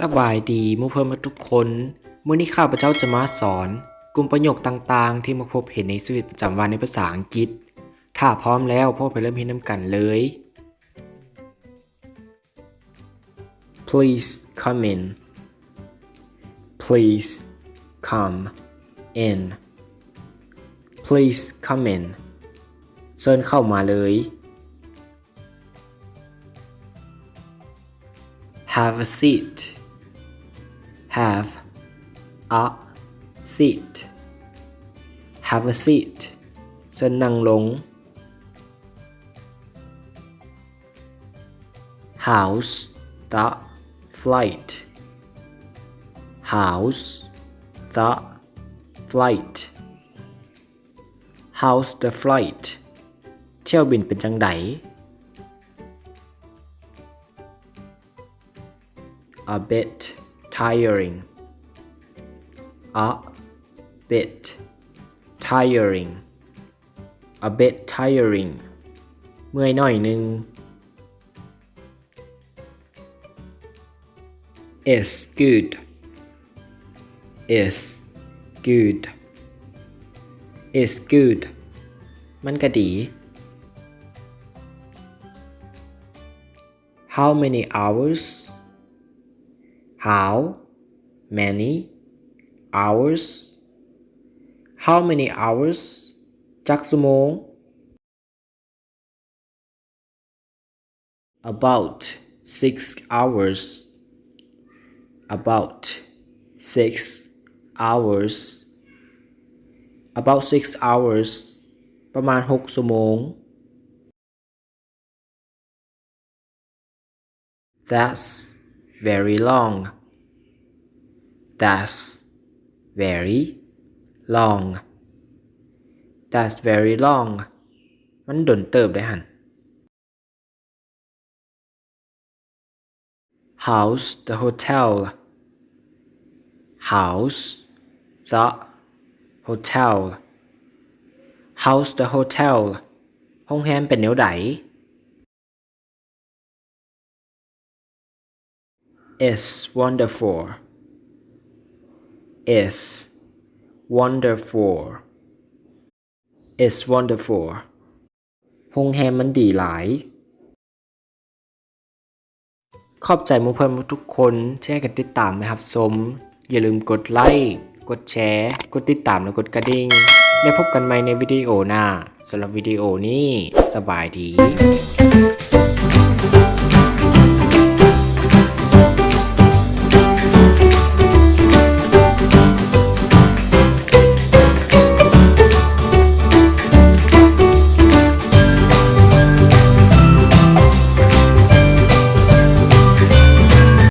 สบายดีมู่เพื่อนมาทุกคนเมื้อนี้ข้าพเจ้าจะมาสอน กลุ่มประโยคต่างๆ ที่มาพบเห็นในชีวิตประจำวันในภาษาอังกฤษ ถ้าพร้อมแล้วพ่อไปเริ่มเห็นน้ำกันเลย Please come in Please come in Please come in เชิญเข้ามาเลย Have a seat. Have a seat. Have a seat. เชิญนั่งลง House the flight. House the flight. House the flight. เที่ยวบินเป็นจังได a bit tiring a bit tiring a bit tiring เมื่อยหน่อยหนึง is good is good is good มันก็ดี how many hours how many hours how many hours จักชั่วโมง about six hours about six hours about six hours ประมาณหกชั่วโมง That's very long. That's very long. That's very long. มันดนเติบได้หัน House the hotel. House the hotel. House the hotel. ห้องแรมเป็นแนวใด is wonderful is wonderful is wonderful โรงแรมมันดีหลาย ขอบใจมุเพื่อนทุกคนแชร์กันติดตามนะครับสม อย่าลืมกดไลค์กดแชร์ กดติดตามและกดกระดิ่งแล้พบกันใหม่ในวิดีโอหน้าสำหรับวิดีโอนี้ สบายดี